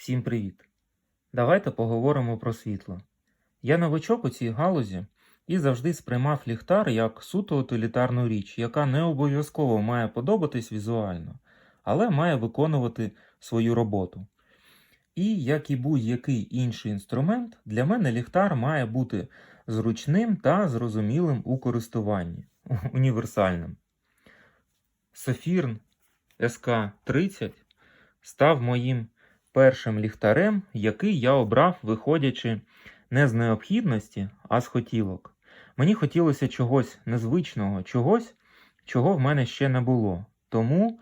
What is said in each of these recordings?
Всім привіт! Давайте поговоримо про світло. Я новачок у цій галузі і завжди сприймав ліхтар як суто утилітарну річ, яка не обов'язково має подобатись візуально, але має виконувати свою роботу. І, як і будь-який інший інструмент, для мене ліхтар має бути зручним та зрозумілим у користуванні, універсальним. Софірн СК-30 став моїм першим ліхтарем, який я обрав, виходячи не з необхідності, а з хотілок. Мені хотілося чогось незвичного, чогось, чого в мене ще не було. Тому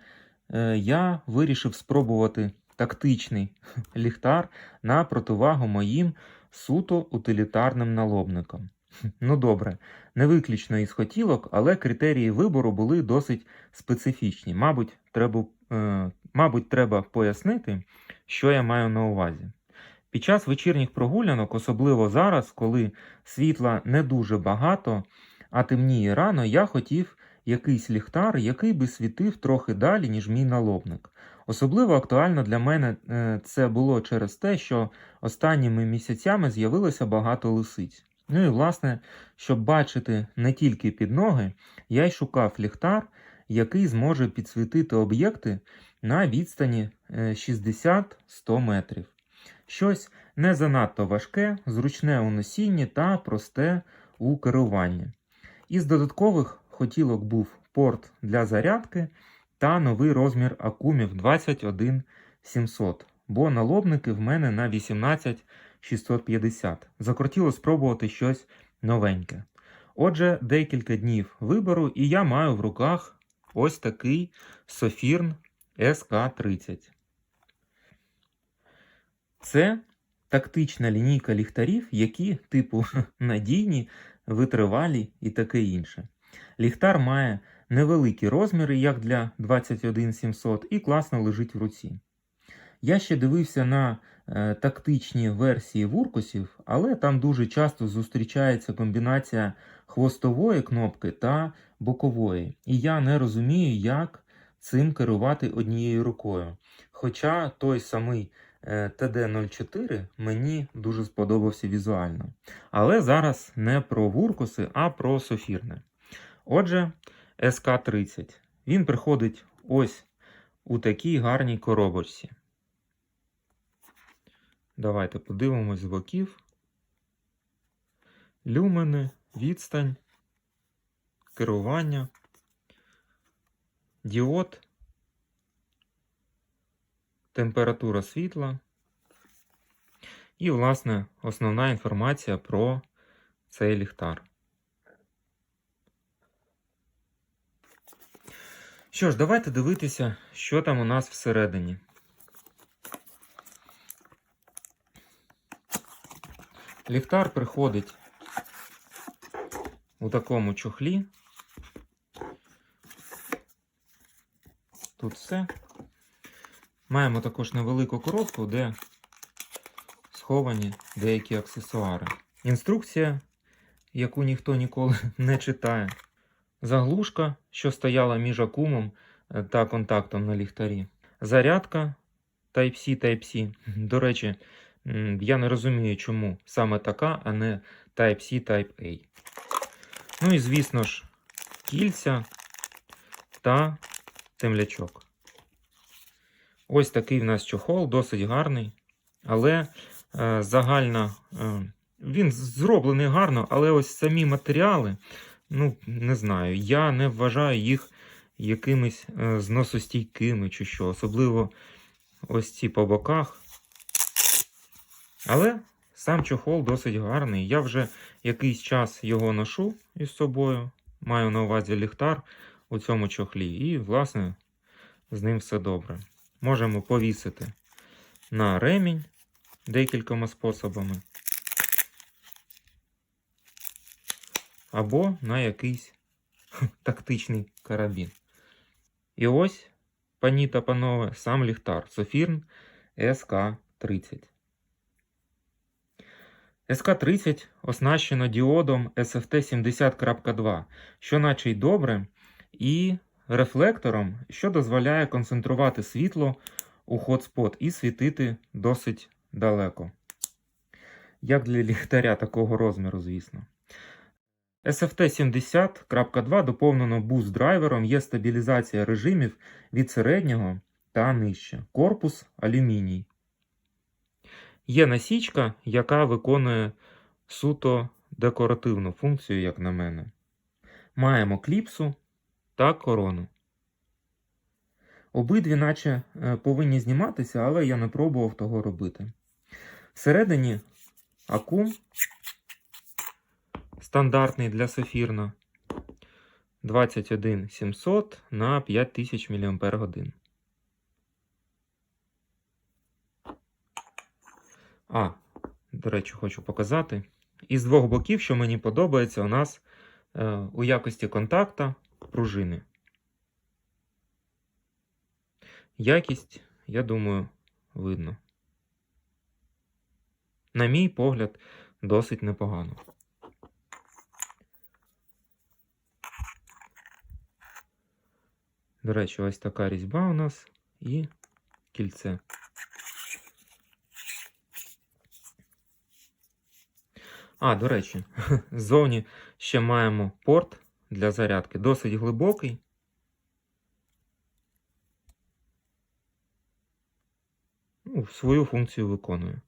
е, я вирішив спробувати тактичний ліхтар на противагу моїм суто утилітарним налобникам. Ну добре, не виключно із хотілок, але критерії вибору були досить специфічні. Мабуть, треба, е, мабуть, треба пояснити, що я маю на увазі. Під час вечірніх прогулянок, особливо зараз, коли світла не дуже багато, а темніє рано, я хотів якийсь ліхтар, який би світив трохи далі, ніж мій налобник. Особливо актуально для мене е, це було через те, що останніми місяцями з'явилося багато лисиць. Ну і власне, щоб бачити не тільки під ноги, я й шукав ліхтар, який зможе підсвітити об'єкти на відстані е, 60-100 метрів. Щось не занадто важке, зручне у носінні та просте у керуванні. Із додаткових хотілок був порт для зарядки та новий розмір акумів 21700, бо налобники в мене на 18650. Закортіло спробувати щось новеньке. Отже, декілька днів вибору, і я маю в руках ось такий Софірн СК-30. Це тактична лінійка ліхтарів, які, типу, надійні, витривалі і таке інше. Ліхтар має невеликі розміри, як для 21700, і класно лежить в руці. Я ще дивився на тактичні версії вуркусів, але там дуже часто зустрічається комбінація хвостової кнопки та бокової, і я не розумію, як цим керувати однією рукою. Хоча той самий е, TD04 мені дуже сподобався візуально. Але зараз не про вуркуси, а про софірне. Отже, СК-30. Він приходить ось у такій гарній коробочці. Давайте подивимось з боків. Люмени, відстань, керування, діод, температура світла і, власне, основна інформація про цей ліхтар. Що ж, давайте дивитися, що там у нас всередині. Ліхтар приходить у такому чохлі. Тут все. Маємо також невелику коробку, де сховані деякі аксесуари. Інструкція, яку ніхто ніколи не читає. Заглушка, що стояла між акумом е, та контактом на ліхтарі. Зарядка Type-C Type-C. До речі, я не розумію, чому саме така, а не Type-C Type-A. Ну і, звісно ж, кільця та темлячок. Ось такий в нас чохол, досить гарний, але е, загально е, він зроблений гарно, але ось самі матеріали, ну, не знаю, я не вважаю їх якимись е, зносостійкими чи що, особливо ось ці по боках. Але сам чохол досить гарний. Я вже якийсь час його ношу із собою. Маю на увазі ліхтар у цьому чохлі. І, власне, з ним все добре. Можемо повісити на ремінь декількома способами. Або на якийсь тактичний карабін. І ось, пані та панове, сам ліхтар Софірн СК-30. СК-30 оснащено діодом SFT 70.2, що наче й добре, і рефлектором, що дозволяє концентрувати світло у хотспот і світити досить далеко. Як для ліхтаря такого розміру, звісно. SFT 70.2 доповнено буст драйвером, є стабілізація режимів від середнього та нижче. Корпус алюміній. Є насічка, яка виконує суто декоративну функцію, як на мене. Маємо кліпсу та корону. Обидві, наче е, повинні зніматися, але я не пробував того робити. Всередині акум стандартний для сефірна 21700 на 5000 мАч. А, до речі, хочу показати. Із двох боків, що мені подобається, у нас е, у якості контакта пружини. Якість, я думаю, видно. На мій погляд, досить непогано. До речі, ось така різьба у нас і кільце. А, до речі, ззовні ще маємо порт для зарядки, досить глибокий. Ну, свою функцію виконує.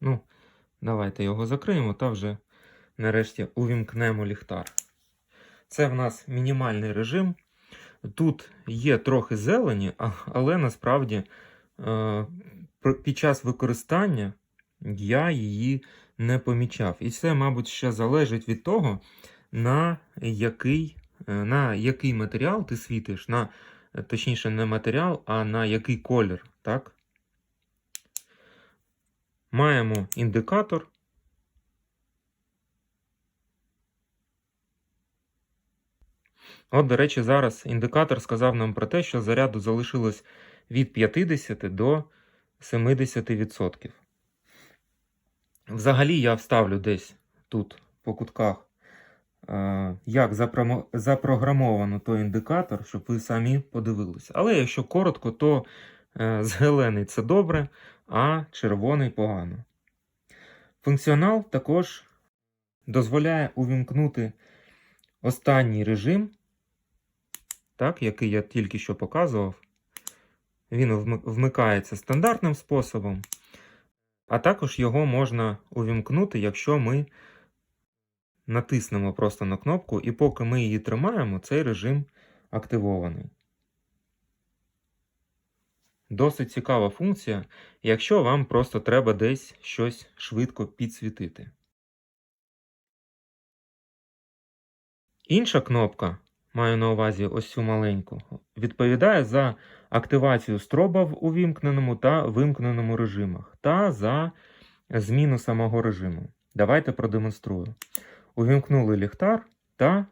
Ну, давайте його закриємо та вже нарешті увімкнемо ліхтар. Це в нас мінімальний режим. Тут є трохи зелені, але насправді е, під час використання я її не помічав. І це, мабуть, ще залежить від того, на який, е, на який матеріал ти світиш, на, е, точніше, не матеріал, а на який колір. Так? Маємо індикатор. От, до речі, зараз індикатор сказав нам про те, що заряду залишилось від 50 до 70%. Взагалі я вставлю десь тут по кутках, е, як запрограмовано той індикатор, щоб ви самі подивилися. Але якщо коротко, то е, зелений це добре, а червоний погано. Функціонал також дозволяє увімкнути останній режим, так, який я тільки що показував. Він вмикається стандартним способом, а також його можна увімкнути, якщо ми натиснемо просто на кнопку, і поки ми її тримаємо, цей режим активований. Досить цікава функція, якщо вам просто треба десь щось швидко підсвітити. Інша кнопка, маю на увазі ось цю маленьку, відповідає за активацію строба в увімкненому та вимкненому режимах та за зміну самого режиму. Давайте продемонструю. Увімкнули ліхтар та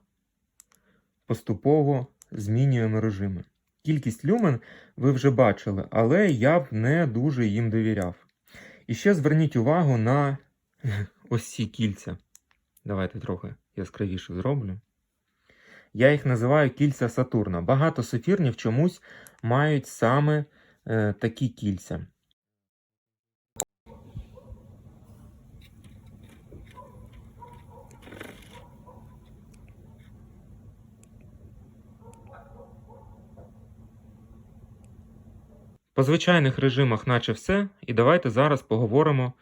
поступово змінюємо режими. Кількість люмен ви вже бачили, але я б не дуже їм довіряв. І ще зверніть увагу на ось ці кільця. Давайте трохи яскравіше зроблю. Я їх називаю кільця Сатурна. Багато сефірнів чомусь мають саме е, такі кільця. По звичайних режимах, наче все, і давайте зараз поговоримо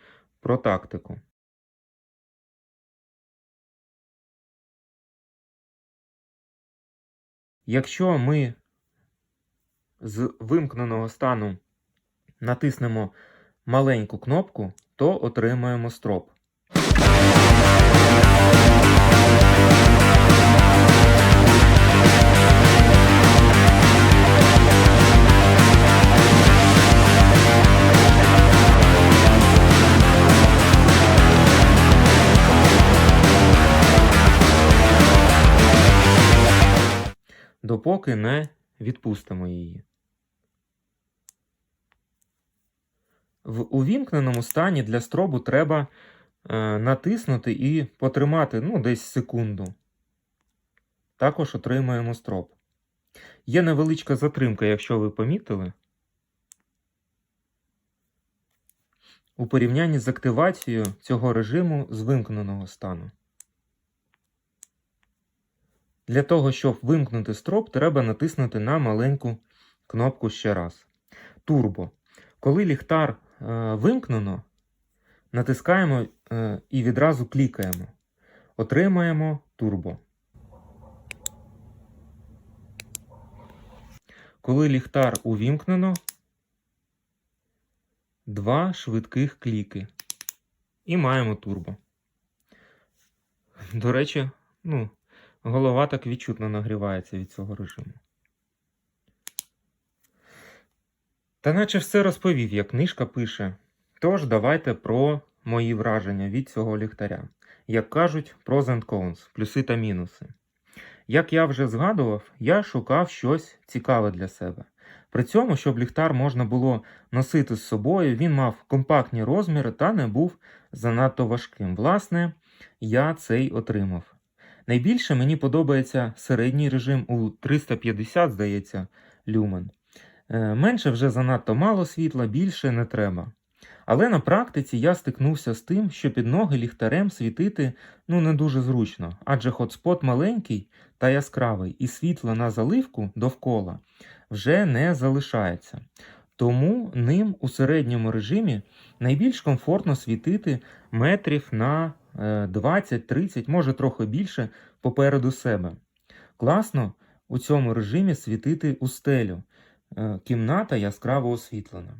про тактику. Якщо ми з вимкненого стану натиснемо маленьку кнопку, то отримаємо строп. допоки не відпустимо її. В увімкненому стані для стробу треба е, натиснути і потримати ну, десь секунду. Також отримаємо строб. Є невеличка затримка, якщо ви помітили. у порівнянні з активацією цього режиму з вимкненого стану. Для того, щоб вимкнути строп, треба натиснути на маленьку кнопку ще раз. Турбо. Коли ліхтар вимкнено, натискаємо е, і відразу клікаємо. Отримаємо турбо. Коли ліхтар увімкнено, два швидких кліки. І маємо турбо. До речі, ну, голова так відчутно нагрівається від цього режиму. Та наче все розповів, як книжка пише. Тож давайте про мої враження від цього ліхтаря. Як кажуть, pros and cons, плюси та мінуси. Як я вже згадував, я шукав щось цікаве для себе. При цьому, щоб ліхтар можна було носити з собою, він мав компактні розміри та не був занадто важким. Власне, я цей отримав. Найбільше мені подобається середній режим у 350, здається, люмен. Е, Менше вже занадто мало світла, більше не треба. Але на практиці я стикнувся з тим, що під ноги ліхтарем світити ну не дуже зручно, адже хотспот маленький та яскравий, і світла на заливку довкола вже не залишається. Тому ним у середньому режимі найбільш комфортно світити метрів на е, 20-30, може трохи більше попереду себе. Класно у цьому режимі світити у стелю. Е, Кімната яскраво освітлена.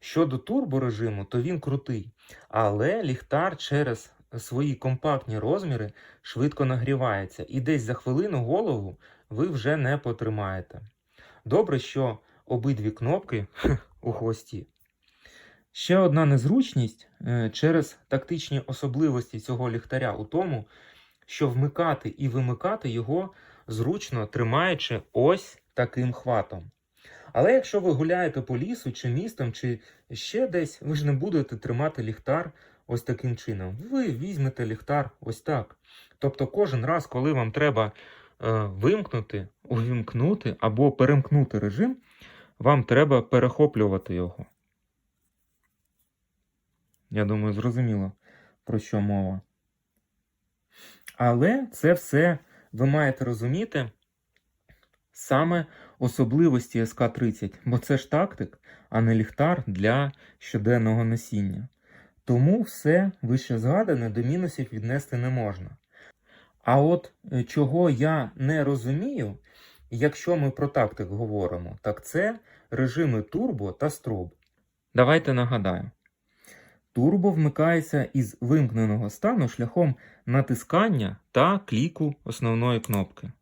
Щодо турборежиму, то він крутий, але ліхтар через свої компактні розміри швидко нагрівається, і десь за хвилину голову ви вже не потримаєте. Добре, що обидві кнопки у хвості. Ще одна незручність е, через тактичні особливості цього ліхтаря у тому, що вмикати і вимикати його зручно тримаючи ось таким хватом. Але якщо ви гуляєте по лісу, чи містом, чи ще десь, ви ж не будете тримати ліхтар ось таким чином. Ви візьмете ліхтар ось так. Тобто кожен раз, коли вам треба е, вимкнути, увімкнути або перемкнути режим, вам треба перехоплювати його. Я думаю, зрозуміло, про що мова. Але це все ви маєте розуміти саме особливості СК-30, бо це ж тактик, а не ліхтар для щоденного носіння. Тому все вище згадане до мінусів віднести не можна. А от е, чого я не розумію, якщо ми про тактик говоримо, так це режими турбо та строб. Давайте нагадаю. Турбо вмикається із вимкненого стану шляхом натискання та кліку основної кнопки.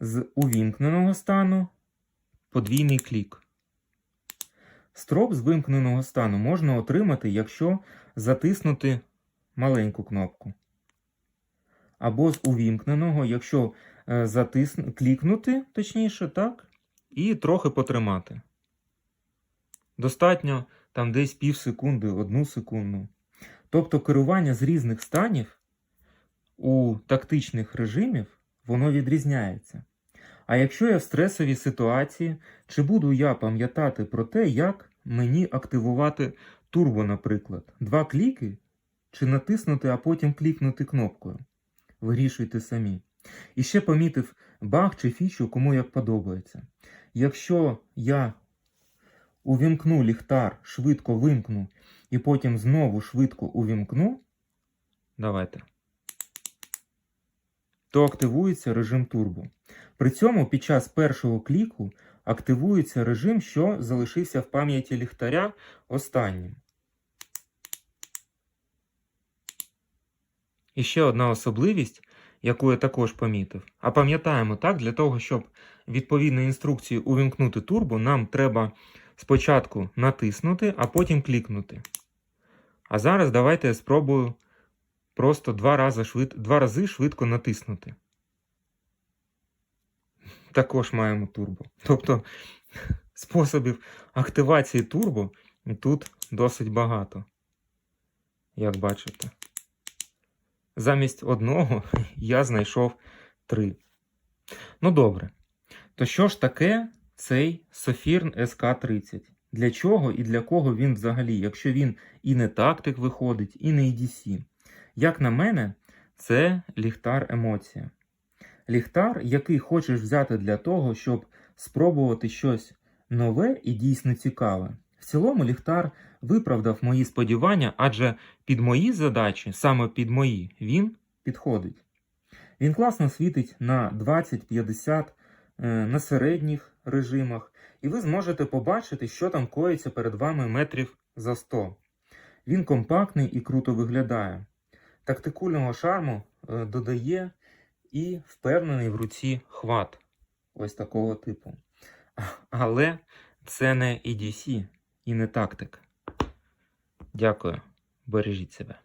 З увімкненого стану подвійний клік. Строп з вимкненого стану можна отримати, якщо затиснути маленьку кнопку. Або з увімкненого, якщо е, клікнути, точніше, так, і трохи потримати. Достатньо там десь пів секунди, одну секунду. Тобто керування з різних станів у тактичних режимів воно відрізняється. А якщо я в стресовій ситуації, чи буду я пам'ятати про те, як мені активувати турбо, наприклад, два кліки, чи натиснути, а потім клікнути кнопкою? Вирішуйте самі. І ще помітив баг чи фічу, кому як подобається. Якщо я увімкну ліхтар, швидко вимкну, і потім знову швидко увімкну, давайте, то активується режим турбо. При цьому під час першого кліку активується режим, що залишився в пам'яті ліхтаря останнім. І ще одна особливість, яку я також помітив. А пам'ятаємо так, для того, щоб відповідно інструкції увімкнути турбо, нам треба спочатку натиснути, а потім клікнути. А зараз давайте я спробую просто два рази, швид... два рази швидко натиснути. Також маємо турбо. Тобто способів активації турбо тут досить багато, як бачите. Замість одного я знайшов три. Ну добре. То що ж таке цей Sofirn SK30? для чого і для кого він взагалі, якщо він і не тактик виходить, і не EDC. Як на мене, це ліхтар емоція. Ліхтар, який хочеш взяти для того, щоб спробувати щось нове і дійсно цікаве. В цілому ліхтар виправдав мої сподівання, адже під мої задачі, саме під мої, він підходить. Він класно світить на 20-50 е, на середніх режимах, і ви зможете побачити, що там коїться перед вами метрів за 100. Він компактний і круто виглядає. Тактикульного шарму е, додає і впевнений в руці хват ось такого типу. Але це не EDC і не тактик. Дякую. Бережіть себе.